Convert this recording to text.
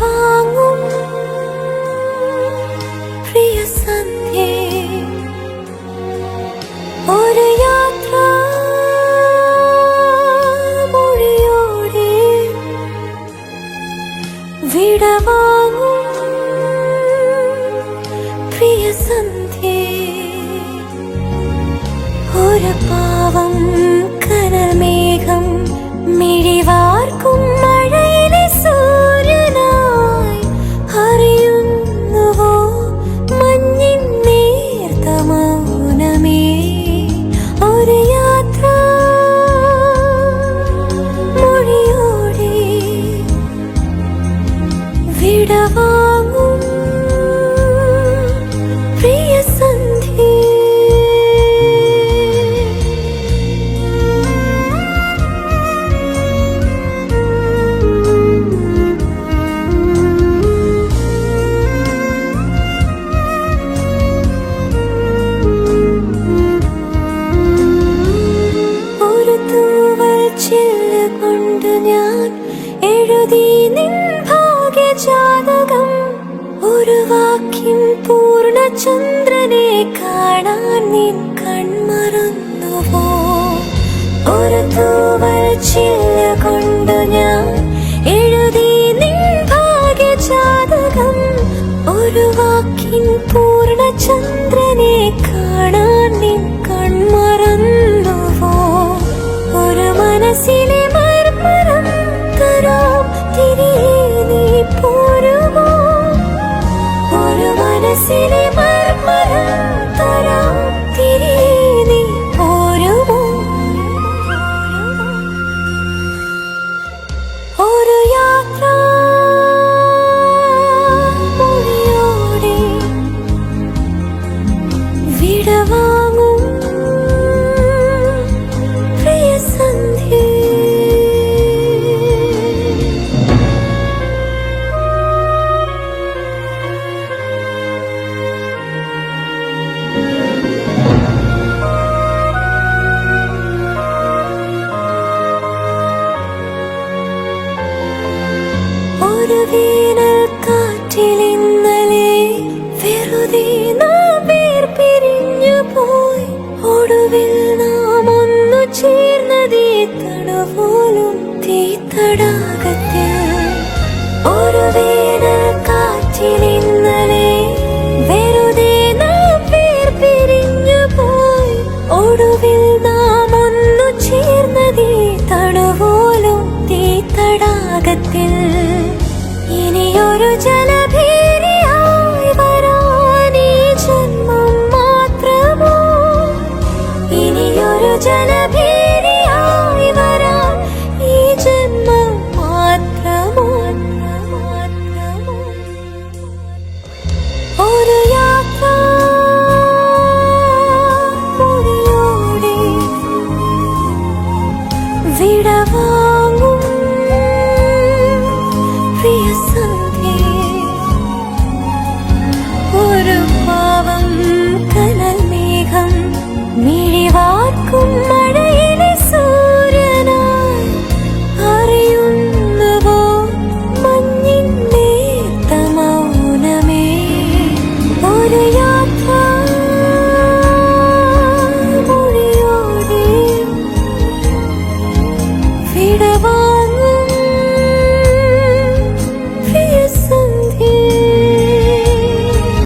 വാങ്ങും പ്രിയ സന്ധ്യേ. ഒരു യാത്ര മൊഴിയോടെ വിട വാങ്ങും പ്രിയ സന്ധ്യേ. ഒരു പാവം ചന്ദ്രനെ കാണാൻ നിൻ കൺമറന്നുവോ? ഒരു തൂവൽ ചില്ല കൊണ്ടു ഞാൻ എഴുതി നിൻ ഭാഗ്യജാതകം ഒരു വാക്കിൻ പൂർണ ചന്ദ്രനെ കാണാൻ നിൻ കൺമറന്നുവോ ഒരു വേനൽ കാറ്റിൽ ഇന്നലെ വെറുതെ നാം പേർ പിരിഞ്ഞു പോയി. ഒടുവിൽ നാം ഒന്നു ചേർന്നതേ തണുപോലും തീത്തടാകത്തിൽ ഒരു വേനൽ കാറ്റിൽ ഇന്നലെ വെറുതെ നാം പേർ പിരിഞ്ഞു പോയി. ഒടുവിൽ നാം ഒന്നു ചേർന്നതേ തണുപോലും തീത്തടാകത്തിൽ. ഇനിയൊരു গুরু 그